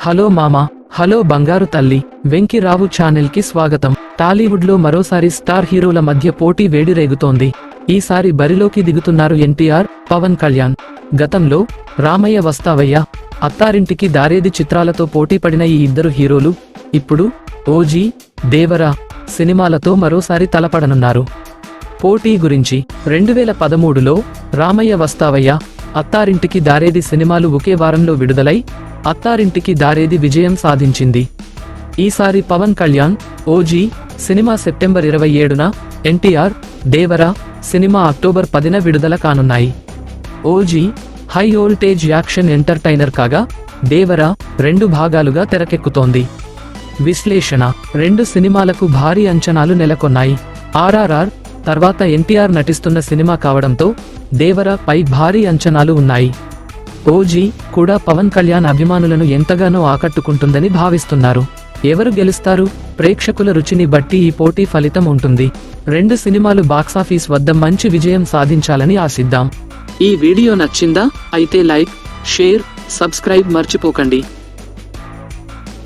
Hello మామా hello బంగారు తల్లి వెంకిరావు రావు కి స్వాగతం. టాలీవుడ్లో మరోసారి స్టార్ హీరోల మధ్య పోటీ వేడిరేగుతోంది. ఈసారి బరిలోకి దిగుతున్నారు ఎన్టీఆర్ పవన్ కళ్యాణ్. గతంలో రామయ్య వస్తావయ్య అత్తారింటికి దారేది చిత్రాలతో పోటీ పడిన ఈ ఇద్దరు హీరోలు ఇప్పుడు ఓజీ దేవరా సినిమాలతో మరోసారి తలపడనున్నారు. పోటీ గురించి రెండు వేల పదమూడులో రామయ్య వస్తావయ్య అత్తారింటికి దారేది సినిమాలు ఒకే వారంలో విడుదలై అత్తారింటికి దారేది విజయం సాధించింది. ఈసారి Pawan Kalyan OG cinema September ఇరవై ఏడున ఎన్టీఆర్ దేవరా సినిమా అక్టోబర్ పదిన విడుదల కానున్నాయి. OG high voltage action entertainer కాగా దేవరా రెండు భాగాలుగా తెరకెక్కుతోంది. విశ్లేషణ రెండు సినిమాలకు భారీ అంచనాలు నెలకొన్నాయి. ఆర్ఆర్ఆర్ తర్వాత ఎన్టీఆర్ నటిస్తున్న సినిమా కావడంతో దేవరా పై భారీ అంచనాలు ఉన్నాయి. ఓజీ కూడా పవన్ కళ్యాణ్ అభిమానులను ఎంతగానో ఆకట్టుకుంటుందని భావిస్తున్నారు. ఎవరు గెలుస్తారు? ప్రేక్షకుల రుచిని బట్టి ఈ పోటీ ఫలితం ఉంటుంది. రెండు సినిమాలు బాక్సాఫీస్ వద్ద మంచి విజయం సాధించాలని ఆశిద్దాం. ఈ వీడియో నచ్చిందా? అయితే లైక్ షేర్ సబ్స్క్రైబ్ మర్చిపోకండి.